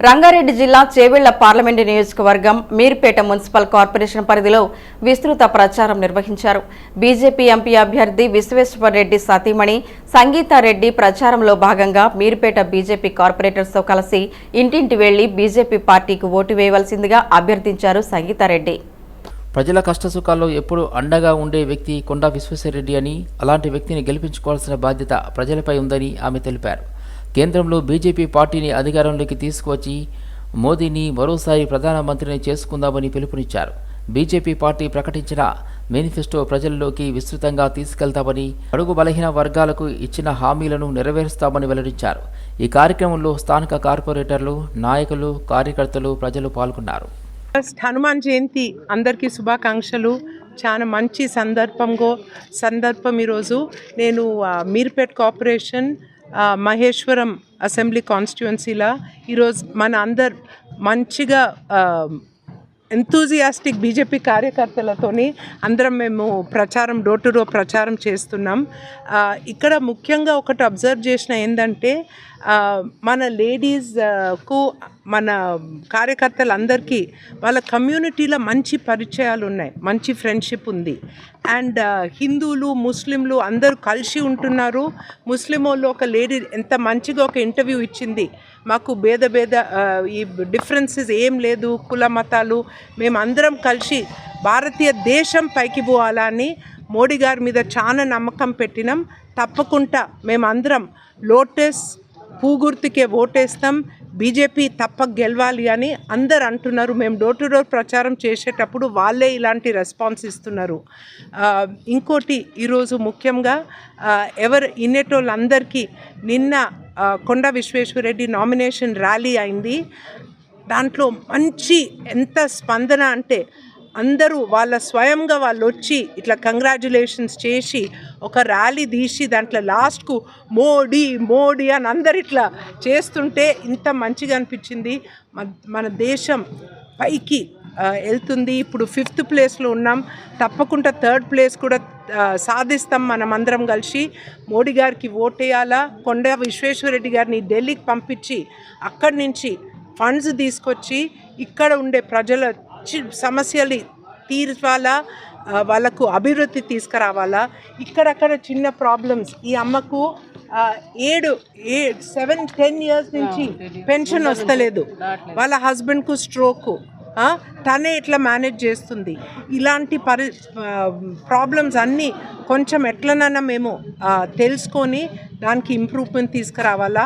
రంగారెడ్డి జిల్లా చేవెళ్ళ పార్లమెంటు నియోజకవర్గం Meerpet municipal corporation పరిధిలో విస్తృత ప్రచారం నిర్వహించారు. బీజేపీ ఎంపీ అభ్యర్థి విశ్వేశ్వరరెడ్డి సతీమణి సంగీతారెడ్డి ప్రచారంలో భాగంగా మీర్పేట బీజేపీ కార్పొరేటర్స్తో కలిసి ఇంటింటి వెళ్ళి బీజేపీ పార్టీకి ఓటు వేయవలసిందిగా అభ్యర్థించారు సంగీతారెడ్డి. ప్రజల కష్టసుఖాల్లో ఎప్పుడూ అండగా ఉండే వ్యక్తి కొండా విశ్వేశ్వరరెడ్డి అని అలాంటి వ్యక్తిని గెలిపించుకోవాల్సిన బాధ్యత ప్రజలపై ఉందని ఆమె తెలిపారు. కేంద్రంలో బీజేపీ పార్టీని అధికారంలోకి తీసుకువచ్చి మోదీని మరోసారి ప్రధానమంత్రిని చేసుకుందామని పిలుపునిచ్చారు. బీజేపీ పార్టీ ప్రకటించిన మేనిఫెస్టో ప్రజల్లోకి విస్తృతంగా తీసుకెళ్తామని అడుగు బలహీన వర్గాలకు ఇచ్చిన హామీలను నెరవేరుస్తామని వెల్లడించారు. ఈ కార్యక్రమంలో స్థానిక కార్పొరేటర్లు నాయకులు కార్యకర్తలు ప్రజలు పాల్గొన్నారు. ఫస్ట్ హనుమాన్ జయంతి అందరికీ శుభాకాంక్షలు. చాలా మంచి సందర్భంగా సందర్భం ఈరోజు. నేను మీర్పేట్ కార్పొరేషన్ మహేశ్వరం అసెంబ్లీ కాన్స్టిట్యువెన్సీలా ఈరోజు మన అందరు మంచిగా ఎంతూజియాస్టిక్ బీజేపీ కార్యకర్తలతోని అందరం మేము ప్రచారం డోర్ టు డోర్ ప్రచారం చేస్తున్నాం. ఇక్కడ ముఖ్యంగా ఒకటి అబ్జర్వ్ చేసిన ఏంటంటే మన లేడీస్కు మన కార్యకర్తలందరికీ వాళ్ళ కమ్యూనిటీలో మంచి పరిచయాలు ఉన్నాయి మంచి ఫ్రెండ్షిప్ ఉంది. అండ్ హిందువులు ముస్లింలు అందరూ కలిసి ఉంటున్నారు. ముస్లిం వాళ్ళు ఒక లేడీ ఎంత మంచిగా ఒక ఇంటర్వ్యూ ఇచ్చింది మాకు భేద భేద ఈ డిఫరెన్సెస్ ఏం లేదు కుల మతాలు మేమందరం కలిసి భారతీయ దేశం పైకి పోవాలా అని మోడీ గారి మీద చాలా నమ్మకం పెట్టినాం. తప్పకుండా మేమందరం లోటస్ పూగుర్తికే ఓటేస్తాం. బీజేపీ తప్ప గెలవాలి అని అందరు అంటున్నారు. మేము డోర్ టు డోర్ ప్రచారం చేసేటప్పుడు వాళ్ళే ఇలాంటి రెస్పాన్స్ ఇస్తున్నారు. ఇంకోటి ఈరోజు ముఖ్యంగా ఎవరు ఇన్నేటోళ్ళందరికీ నిన్న కొండ విశ్వేశ్వరరెడ్డి నామినేషన్ ర్యాలీ అయింది. దాంట్లో మంచి ఎంత స్పందన అంటే అందరూ వాళ్ళ స్వయంగా వాళ్ళు వచ్చి ఇట్లా కంగ్రాచులేషన్స్ చేసి ఒక ర్యాలీ తీసి దాంట్లో లాస్ట్కు మోడీ మోడీ అని అందరు ఇట్లా చేస్తుంటే ఇంత మంచిగా అనిపించింది. మన- మన దేశం పైకి వెళ్తుంది. ఇప్పుడు ఫిఫ్త్ ప్లేస్లో ఉన్నాం. తప్పకుండా థర్డ్ ప్లేస్ కూడా సాధిస్తాం మనం అందరం కలిసి. మోడీ గారికి ఓటేయాలా? కొండ విశ్వేశ్వరరెడ్డి గారిని ఢిల్లీకి పంపించి అక్కడి నుంచి ఫండ్స్ తీసుకొచ్చి ఇక్కడ ఉండే ప్రజల సమస్యలు తీర్చాలా? వాళ్ళకు అభివృద్ధి తీసుకురావాలా? ఇక్కడక్కడ చిన్న ప్రాబ్లమ్స్ ఈ అమ్మకు ఏడు ఏ సెవెన్ టెన్ ఇయర్స్ నుంచి పెన్షన్ వస్తలేదు. వాళ్ళ హస్బెండ్కు స్ట్రోకు తనే ఇట్లా మేనేజ్ చేస్తుంది. ఇలాంటి పరి ప్రాబ్లమ్స్ అన్నీ కొంచెం ఎట్లనన్నా మేము తెలుసుకొని దానికి ఇంప్రూవ్మెంట్ తీసుకురావాలా?